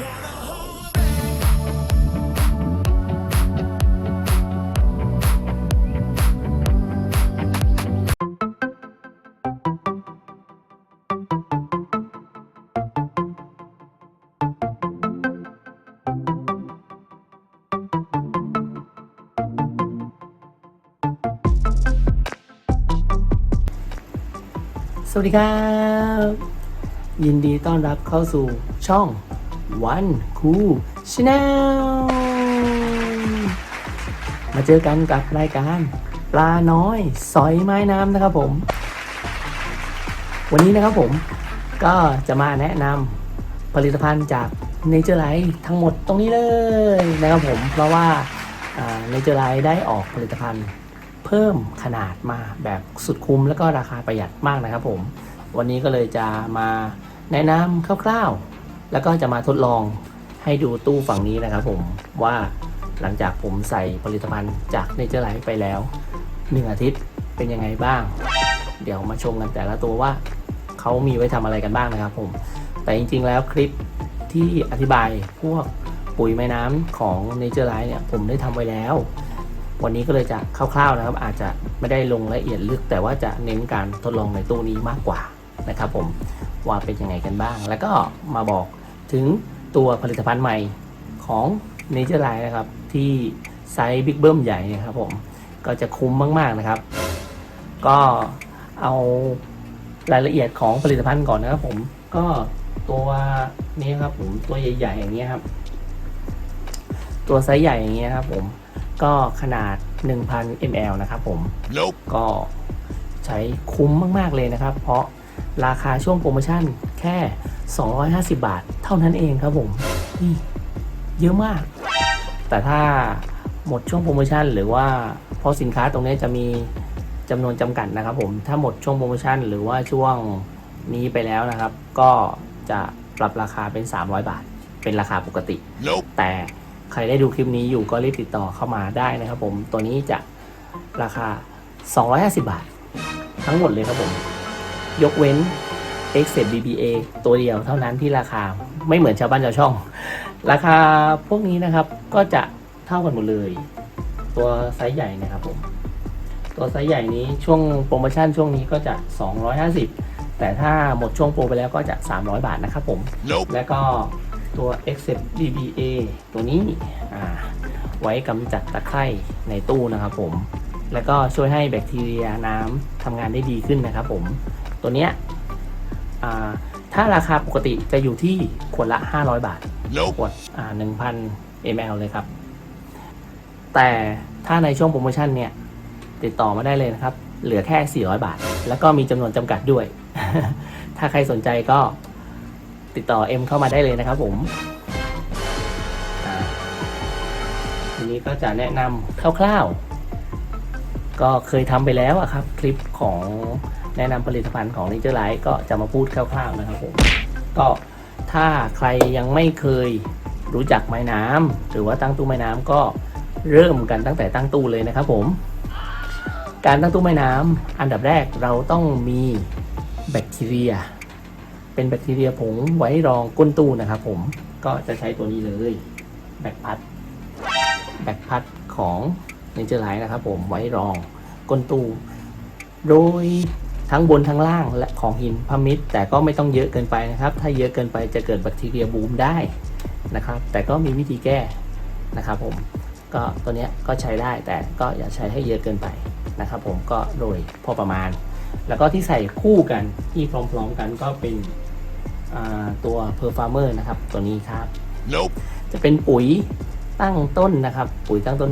สวัสดีครับ ยินดีต้อนรับเข้าสู่ช่อง One Cool Channel มาเจอกันกับรายการปลาน้อยสอยไม้น้ำนะครับผม วันนี้นะครับผมก็จะมาแนะนำผลิตภัณฑ์จาก Nature Life ทั้งหมดตรงนี้เลยนะครับผม เพราะว่า Nature Life ได้ออกผลิตภัณฑ์เพิ่มขนาดมาแบบสุดคุ้ม แล้วก็ราคาประหยัดมากนะครับผม วันนี้ก็เลยจะมาแนะนำคร่าวๆ แล้วก็จะมาทดลองให้ดูตู้ฝั่งนี้นะครับผมว่าหลังจากผมใส่ผลิตภัณฑ์จากเนเจอร์ไลท์ไปแล้ว 1 อาทิตย์เป็นยังไงบ้าง เดี๋ยวมาชมกันแต่ละตัวว่าเขามีไว้ทำอะไรกันบ้างนะครับผม แต่จริงๆแล้วคลิปที่อธิบายพวกปุ๋ยไม้น้ำของเนเจอร์ไลท์เนี่ยผมได้ทำไว้แล้ว วันนี้ก็เลยจะคร่าวๆนะครับ อาจจะไม่ได้ลงละเอียดลึก แต่ว่าจะเน้นการทดลองในตู้นี้มากกว่านะครับผมว่าเป็นยังไงกันบ้าง แล้วก็มาบอก ถึงตัวผลิตภัณฑ์ใหม่ของ Nature Line นะครับ ที่ไซส์บิ๊กเบิ้มใหญ่เนะครับผม ก็จะคุ้มมากๆนะครับ ก็เอารายละเอียดของผลิตภัณฑ์ก่อนนะครับผมก็ตัวนี้ครับผมตัวใหญ่ๆอย่างเงี้ยครับ ตัวไซส์ใหญ่อย่างเงี้ยครับผมก็ขนาด 1,000 ml นะครับผม Nope. ก็ใช้คุ้มมาก ๆ เลยนะครับ เพราะราคาช่วงโปรโมชั่น แค่ 250 บาท เท่านั้นเองครับผมนี่เยอะมาก แต่ถ้าหมดช่วงโปรโมชั่นหรือว่าเพราะสินค้าตรงนี้จะมีจำนวนจำกัดนะครับผมถ้าหมดช่วงโปรโมชั่นหรือว่าช่วงนี้ไปแล้วนะครับ ก็จะปรับราคาเป็น 300 บาท เป็นราคาปกติ Nope. แต่ใครได้ดูคลิปนี้อยู่ก็รีบติดต่อเข้ามาได้นะครับผมตัวนี้จะราคา 250 บาท ทั้งหมดเลยครับผม ยกเว้น x c e p BBA ตัวเดียวเท่านั้นที่ราคาไม่เหมือนชาวบ้านชาวช่อง ราคาพวกนี้นะครับก็จะเท่ากันหมดเลย ตัวไซส์ใหญ่นะครับผมตัวไซส์ใหญ่นี้ช่วงโปรโมชั่นช่วงนี้ก็จะ 250 แต่ถ้าหมดช่วงโปรไปแล้วก็จะ 300 บาทนะครับผม Nope. แล้วก็ตัว Accept DBA ตัวนี้อ่าไว้กำจัดตะไคร่ในตู้นะครับผม แล้วก็ช่วยให้แบคทีเรียน้ำทำงานได้ดีขึ้นนะครับผม ตัวเนี้ยอ่า ถ้าราคาปกติจะอยู่ที่ขวดละ 500 บาท Nope. ขวดอ่า1,000 ml เลยครับ แต่ถ้าในช่วงโปรโมชั่นเนี่ย ติดต่อมาได้เลยนะครับ เหลือแค่ 400 บาท แล้วก็มีจำนวนจำกัดด้วย ถ้าใครสนใจก็ติดต่อเอ็มเข้ามาได้เลยนะครับผมอ่าทีนี้ก็จะแนะนำคร่าวๆ ก็เคยทำไปแล้วอะครับ คลิปของ แนะนำผลิตภัณฑ์ของ n a t u r e Life ก็จะมาพูดคร่าวๆนะครับผมก็ถ้าใครยังไม่เคยรู้จักไม้น้ำหรือว่าตั้งตู้ไม้น้ำก็เริ่มกันตั้งแต่ตั้งตู้เลยนะครับผม การตั้งตู้ไม้น้ำอันดับแรกเราต้องมีแบคทีเรีย เป็นแบคทีเรียผงไว้รองก้นตู้นะครับผมก็จะใช้ตัวนี้เลยแบคพัดแบคพัดของเนเจอร์ไลท์นะครับผมไว้รองก้นตู้ โดย ทั้งบนทั้งล่างและของหินพามิดแต่ก็ไม่ต้องเยอะเกินไปนะครับ ถ้าเยอะเกินไปจะเกิดแบคทีเรียบูมได้นะครับ แต่ก็มีวิธีแก้นะครับผมก็ตัวเนี้ยก็ใช้ได้แต่ก็อย่าใช้ให้เยอะเกินไปนะครับผมก็โดยพอประมาณ แล้วก็ที่ใส่คู่กันที่พร้อมๆกันก็เป็นอ่าตัว p e r f a r m e r นะครับ ตัวนี้ครับ Nope. จะเป็นปุ๋ยตั้งต้นนะครับ ปุ๋ยตั้งต้น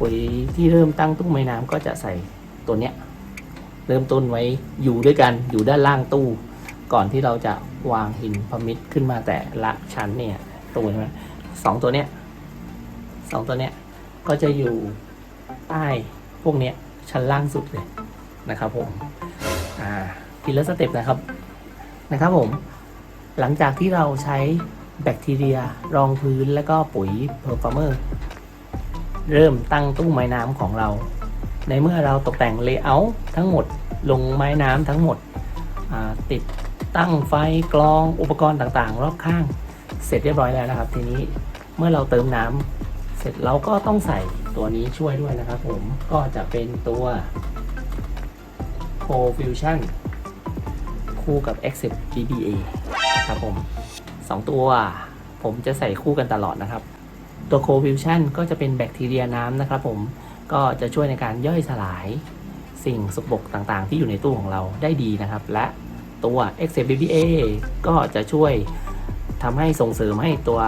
ปุ๋ยที่เริ่มตั้งตู้ไม้น้ำก็จะใส่ตัวเนี้ย เริ่มต้นไว้อยู่ด้วยกันอยู่ด้านล่างตู้ ก่อนที่เราจะวางหินพมิดขึ้นมาแต่ละชั้นเนี่ยตัวใช่ไหมสองตัวเนี้ยสองตัวเนี้ยก็จะอยู่ใต้พวกเนี้ยชั้นล่างสุดเลยนะครับผมอ่าทีละสเต็ปนะครับนะครับผม หลังจากที่เราใช้แบคทีเรียรองพื้นแล้วก็ปุ๋ยเพอร์ฟอร์เมอร์เริ่มตั้งตู้ไม้น้ำของเรา ในเมื่อเราตกแต่งเลเยอร์ทั้งหมด ลงไม้น้ำทั้งหมด ติดตั้งไฟกรองอุปกรณ์ต่างๆ รอบข้าง เสร็จเรียบร้อยแล้วนะครับ ทีนี้เมื่อเราเติมน้ำเสร็จเราก็ต้องใส่ตัวนี้ช่วยด้วยนะครับผมก็จะเป็นตัว Cofusion คู่กับ Accept BBA ครับผมสองตัวผมจะใส่คู่กันตลอดนะครับ ตัว Cofusion ก็จะเป็นแบคทีเรียน้ำนะครับผมก็จะช่วยในการย่อยสลาย สิ่งสกปรกต่างๆ ที่อยู่ในตู้ของเราได้ดีนะครับ และตัว Accept BBA ก็จะช่วยทำให้ส่งเสริมให้ตัว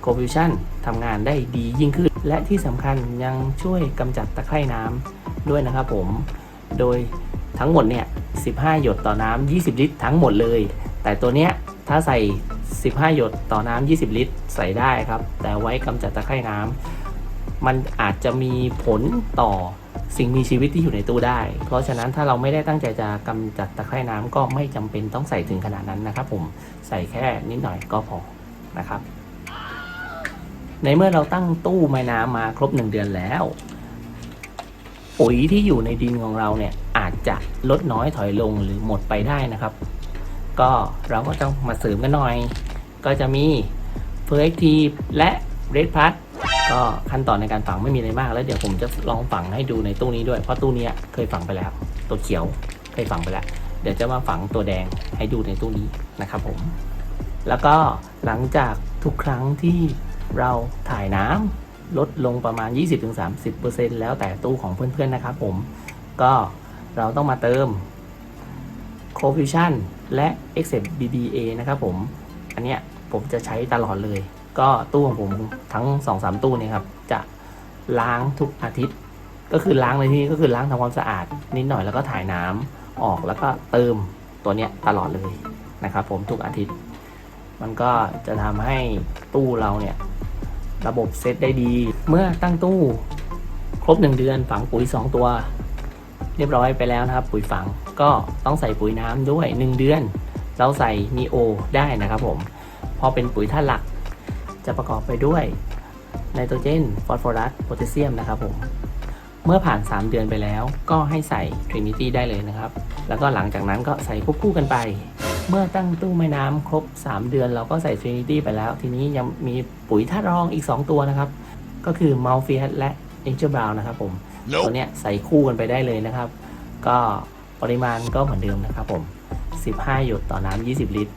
โคฟิวชันทำงานได้ดียิ่งขึ้น และที่สำคัญยังช่วยกำจัดตะไคร่น้ำด้วยนะครับผม โดยทั้งหมดเนี่ย 15 หยดต่อน้ำ 20 ลิตรทั้งหมดเลย แต่ตัวเนี้ยถ้าใส่ 15 หยดต่อน้ำ 20 ลิตรใส่ได้ครับ แต่ไว้กำจัดตะไคร่น้ำมันอาจจะมีผลต่อ สิ่งมีชีวิตที่อยู่ในตู้ได้ เพราะฉะนั้นถ้าเราไม่ได้ตั้งใจจะกำจัดตะไคร่น้ำก็ไม่จำเป็นต้องใส่ถึงขนาดนั้นนะครับ ผมใส่แค่นิดหน่อยก็พอนะครับ ในเมื่อเราตั้งตู้ไม้น้ำมาครบ1เดือนแล้ว ปุ๋ยที่อยู่ในดินของเราเนี่ยอาจจะลดน้อยถอยลงหรือหมดไปได้นะครับ ก็เราก็ต้องมาเสริมกันหน่อย ก็จะมีเฟอร์เอ็กทีและเรดพัท ก็ขั้นตอนในการฝังไม่มีอะไรมากแล้วเดี๋ยวผมจะลองฝังให้ดูในตู้นี้ด้วยเพราะตู้นี้เคยฝังไปแล้ว ตัวเขียวเคยฝังไปแล้ว เดี๋ยวจะมาฝังตัวแดงให้ดูในตู้นี้นะครับผมแล้วก็หลังจากทุกครั้งที่เราถ่ายน้ำลดลงประมาณ 20-30%แล้วแต่ตู้ของเพื่อนๆนะครับผมก็เราต้องมาเติม Cofusion และ Accept BBA นะครับผม อันเนี้ยผมจะใช้ตลอดเลย ก็ตู้ของผมทั้ง2-3ตู้เนี่ยครับ จะล้างทุกอาทิตย์ ก็คือล้างในที่นี้ก็คือล้างทำความสะอาด นิดหน่อยแล้วก็ถ่ายน้ำออกแล้วก็เติมตัวเนี้ยตลอดเลยนะครับ ผมทุกอาทิตย์ มันก็จะทำให้ตู้เราเนี่ยระบบเซตได้ดี เมื่อตั้งตู้ครบ 1 เดือนฝังปุ๋ย 2 ตัว เรียบร้อยไปแล้วนะครับ ปุ๋ยฝังก็ต้องใส่ปุ๋ยน้ำด้วย 1 เดือน เราใส่นีโอได้นะครับผม พอเป็นปุ๋ยธาตุหลัก จะประกอบไปด้วยไนโตรเจน ฟอสฟอรัส โพแทสเซียมนะครับผม เมื่อผ่าน 3 เดือนไปแล้วก็ให้ใส่ Trinity ได้เลยนะครับ แล้วก็หลังจากนั้นก็ใส่ควบคู่กันไป เมื่อตั้งตู้แม่น้ำครบ 3 เดือนเราก็ใส่ Trinity ไปแล้ว ทีนี้ยังมีปุ๋ยธาตุรองอีก 2 ตัวนะครับ ก็คือ m a l f i a t และ Angel Brown นะครับผมตัวเนี้ยใส่คู่กันไปได้เลยนะครับ ก็ปริมาณก็เหมือนเดิมนะครับผม 15 หยดต่อน้ำ20 ลิตร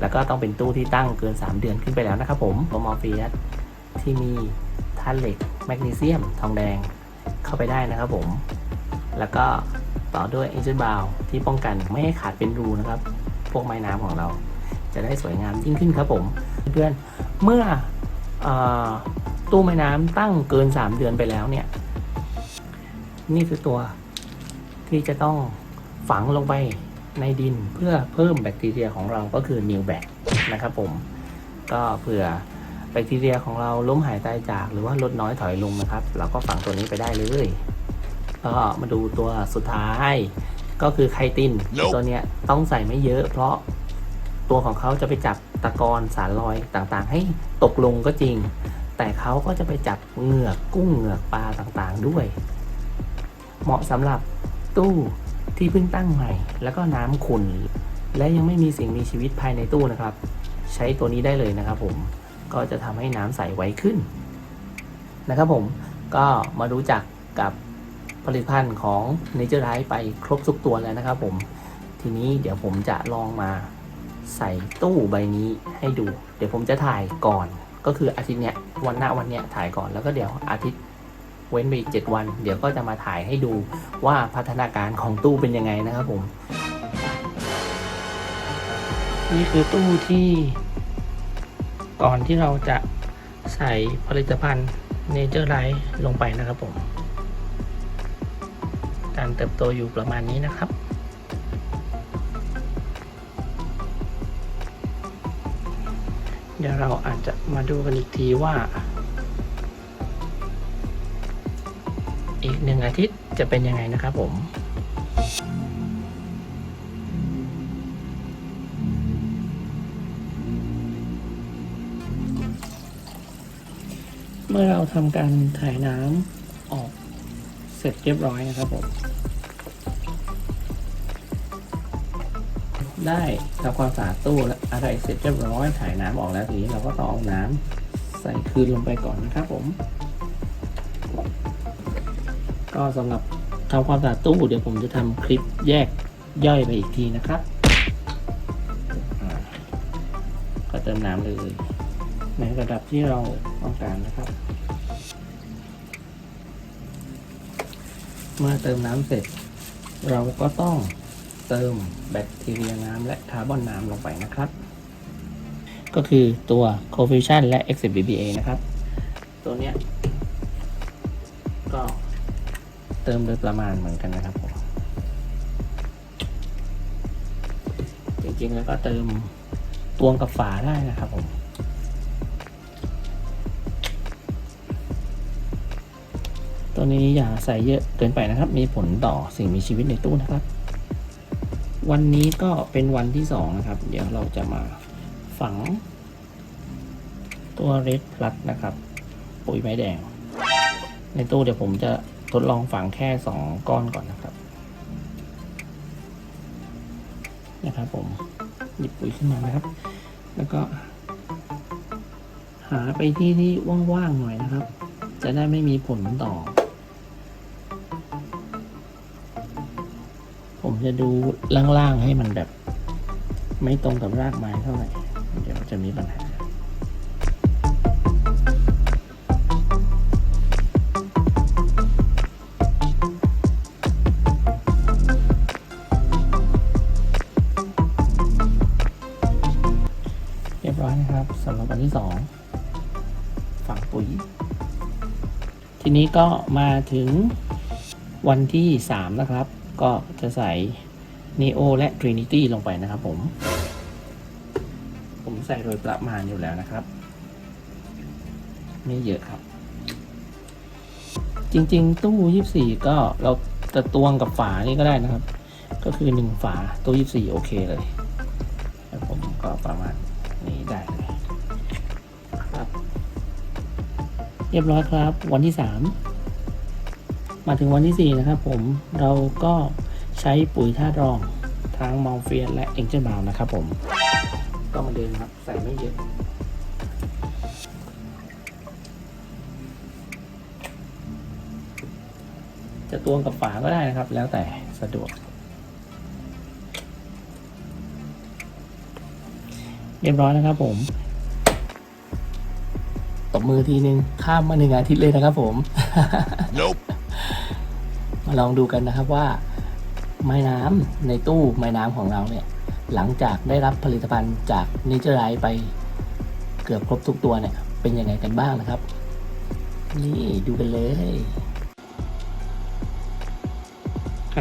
แล้วก็ต้องเป็นตู้ที่ตั้งเกิน 3 เดือนขึ้นไปแล้วนะครับผมตัวมอร์ฟีสที่มีธาตุเหล็กแมกนีเซียม ทองแดงเข้าไปได้นะครับผม แล้วก็ต่อด้วย Angel Brown ที่ป้องกันไม่ให้ขาดเป็นรูนะครับ พวกไม้น้ำของเรา จะได้สวยงามยิ่งขึ้นครับผมเพื่อนเมื่อออตู้ไม้น้ำตั้งเกิน 3 เดือนไปแล้วเนี่ย นี่คือตัวที่จะต้องฝังลงไป ในดินเพื่อเพิ่มแบคทีเรียของเราก็คือ new bac นะครับผมก็เผื่อแบคทีเรียของเราล้มหายตายจากหรือว่าลดน้อยถอยลงนะครับ เราก็ฝังตัวนี้ไปได้เลยก็มาดูตัวสุดท้าย ก็คือไคติน Nope ตัวเนี้ยต้องใส่ไม่เยอะ เพราะตัวของเขาจะไปจับตะกอนสารลอยต่างๆ ให้ตกลงก็จริง แต่เขาก็จะไปจับเหงือกกุ้งเหงือกปลาต่างๆด้วย เหมาะสำหรับตู้ ที่เพิ่งตั้งใหม่ แล้วก็น้ำขุ่นและยังไม่มีสิ่งมีชีวิตภายในตู้นะครับ ใช้ตัวนี้ได้เลยนะครับ ผมก็จะทำให้น้ำใสไวขึ้นนะครับ ผมก็มารู้จักกับผลิตภัณฑ์ของ Nature Life ไปครบทุกตัวแล้วนะครับ ผม ทีนี้เดี๋ยวผมจะลองมาใส่ตู้ใบนี้ให้ดู เดี๋ยวผมจะถ่ายก่อน ก็คืออาทิตย์เนี้ยวันหน้าวันเนี้ยถ่ายก่อนแล้วก็เดี๋ยวอาทิตย์ เว้นไปอีก 7 วัน เดี๋ยวก็จะมาถ่ายให้ดูว่าพัฒนาการของตู้เป็นยังไงนะครับผม นี่คือตู้ที่ก่อนที่เราจะใส่ผลิตภัณฑ์ Nature Life ลงไปนะครับผม การเติบโตอยู่ประมาณนี้นะครับเดี๋ยวเราอาจจะมาดูกันอีกทีว่า อีกหนึ่งอาทิตย์จะเป็นยังไงนะครับผมเมื่อเราทำการถ่ายน้ำออกเสร็จเรียบร้อยนะครับผม ได้ทำความสะอาดตู้และอะไรเสร็จเรียบร้อยถ่ายน้ำออกแล้วทีนี้เราก็ต้องเอาน้ำใส่คืนลงไปก่อนนะครับผม ก็สำหรับทำความสะอาดตู้เดี๋ยวผมจะทำคลิปแยกย่อยไปอีกทีนะครับ ก็เติมน้ำเลย ในระดับที่เราต้องการนะครับ เมื่อเติมน้ำเสร็จ เราก็ต้องเติมแบคทีเรียน้ำและคาร์บอนน้ำลงไปนะครับ ก็คือตัว cofusion และ exit BBA นะครับ ตัวเนี้ยก็ เติมโดยประมาณเหมือนกันนะครับผมจริงๆแล้วก็เติมตวงกับฝาได้นะครับผมตัวนี้อย่าใส่เยอะเกินไปนะครับ มีผลต่อสิ่งมีชีวิตในตู้นะครับ วันนี้ก็เป็นวันที่สองนะครับ เดี๋ยวเราจะมาฝัง ตัวเรดพลัสนะครับ ปุ๋ยไม้แดง ในตู้เดี๋ยวผมจะ ทดลองฝังแค่สองก้อนก่อนนะครับนะครับผมหยิบปุ๋ยขึ้นมานะครับ แล้วก็ หาไปที่ที่ว่างๆหน่อยนะครับ จะได้ไม่มีผลต่อ ผมจะดูล่างๆให้มันแบบ ไม่ตรงกับรากไม้เท่าไหร่เดี๋ยวจะมีปัญหา ที่สองฝังปุ๋ย ทีนี้ก็มาถึงวันที่สามนะครับ ก็จะใส่ Neo และ Trinity ลงไปนะครับผม ผมใส่โดยประมาณอยู่แล้วนะครับ ไม่เยอะครับ จริงๆ ตู้ 24 ก็เราจะตวงกับฝานี่ก็ได้นะครับ ก็คือหนึ่งฝาตู้ 24 โอเคเลย แล้วผมก็ประมาณ เรียบร้อยครับ วันที่สามมาถึงวันที่สี่นะครับผมเราก็ใช้ปุ๋ยธาตุรองทั้งมอลเฟียและเอ็งเจอร์บาวนะครับผม ก็มาเดิมครับ ใส่ไม่เยอะจะตวงกับฝาก็ได้นะครับ แล้วแต่สะดวก เรียบร้อยนะครับผม มือทีนึงข้ามมาหนึ่งอาทิตย์เลยนะครับผม Nope. มาลองดูกันนะครับว่า ไม้น้ำในตู้ไม้น้ำของเราเนี่ย หลังจากได้รับผลิตภัณฑ์จากเนเจอร์ไ e ไปเกือบครบทุกตัวเนี่ย เป็นยังไงกันบ้างนะครับ นี่ดูกันเลย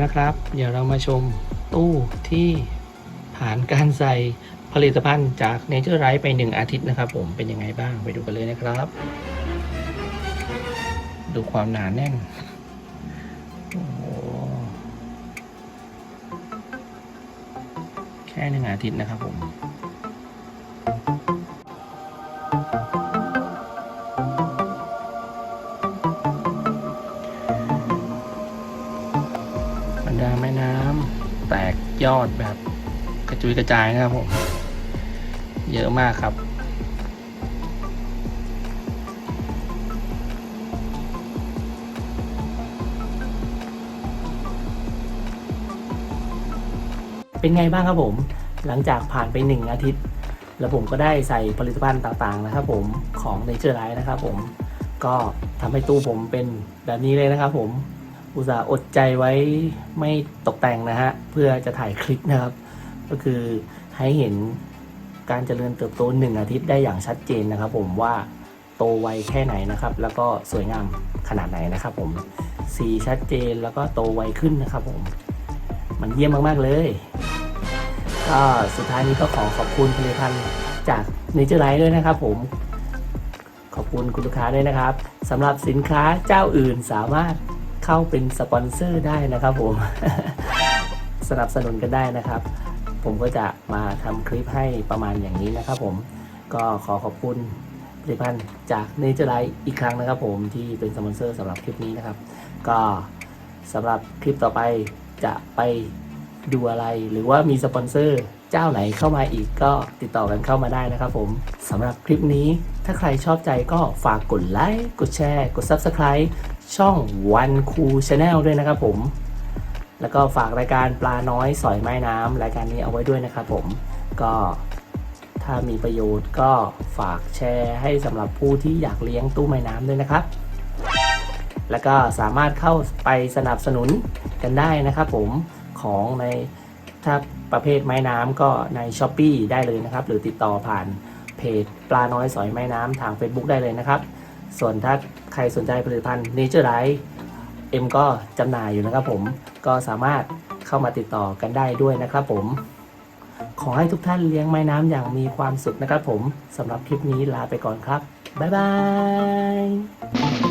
นะครับ เดี๋ยวเรามาชมตู้ที่ผ่านการใส่ ผลิตภัณฑ์จากเนเจอร์ไรไปหนึ่งอาทิตย์นะครับ ผมเป็นยังไงบ้างไปดูกันเลยนะครับ ดูความหนาแน่นโอ้โหแค่หนึ่งอาทิตย์นะครับผมบรรดาแม่น้ำแตกยอดแบบกระจุยกระจายนะครับผม เยอะมากครับ เป็นไงบ้างครับผม หลังจากผ่านไปหนึ่งอาทิตย์ แล้วผมก็ได้ใส่ผลิตภัณฑ์ต่างๆนะครับผมของ Nature Life นะครับผมก็ทำให้ตู้ผมเป็นแบบนี้เลยนะครับผมอุตส่าห์อดใจไว้ไม่ตกแต่งนะฮะ เพื่อจะถ่ายคลิปนะครับ ก็คือให้เห็น การเจริญเติบโตหนึ่งอาทิตย์ได้อย่างชัดเจนนะครับ ผมว่าโตไวแค่ไหนนะครับ แล้วก็สวยงามขนาดไหนนะครับ ผมสีชัดเจนแล้วก็โตไวขึ้นนะครับ ผม มันเยี่ยมมากๆเลยก็สุดท้ายนี้ก็ขอขอบคุณผลิตภัณฑ์จากเนเจอร์ไลท์ด้วยนะครับ ผม ขอบคุณคุณลูกค้าด้วยนะครับสำหรับสินค้าเจ้าอื่นสามารถเข้าเป็นสปอนเซอร์ได้นะครับ ผม สนับสนุนกันได้นะครับ ผมก็จะมาทำคลิปให้ประมาณอย่างนี้นะครับผมก็ขอขอบคุณผลิตภัณฑ์จากเนเจอร์ไลท์อีกครั้งนะครับผมที่เป็นสปอนเซอร์สำหรับคลิปนี้นะครับ ก็สำหรับคลิปต่อไปจะไปดูอะไร หรือว่ามีสปอนเซอร์เจ้าไหนเข้ามาอีกก็ติดต่อกันเข้ามาได้นะครับผมสำหรับคลิปนี้ถ้าใครชอบใจก็ฝากกดไลค์กดแชร์ กด Subscribe ช่อง One Cool Channel ด้วยนะครับผม แล้วก็ฝากรายการปลาน้อยสอยไม้น้ำรายการนี้เอาไว้ด้วยนะครับผมก็ถ้ามีประโยชน์ก็ฝากแชร์ให้สำหรับผู้ที่อยากเลี้ยงตู้ไม้น้ำด้วยนะครับ แล้วก็สามารถเข้าไปสนับสนุนกันได้นะครับผมของในถ้าประเภทไม้น้ำก็ใน s h อ p e e ได้เลยนะครับ หรือติดต่อผ่านเพจปลาน้อยสอยไม้น้ำทาง Facebook ได้เลยนะครับ ส่วนถ้าใครสนใจผลิตภัณฑ์ Nature Life เอ็มก็จำหน่ายอยู่นะครับผมก็สามารถเข้ามาติดต่อกันได้ด้วยนะครับผม ขอให้ทุกท่านเลี้ยงไม้น้ำอย่างมีความสุขนะครับผมสำหรับคลิปนี้ลาไปก่อนครับ บ๊ายบาย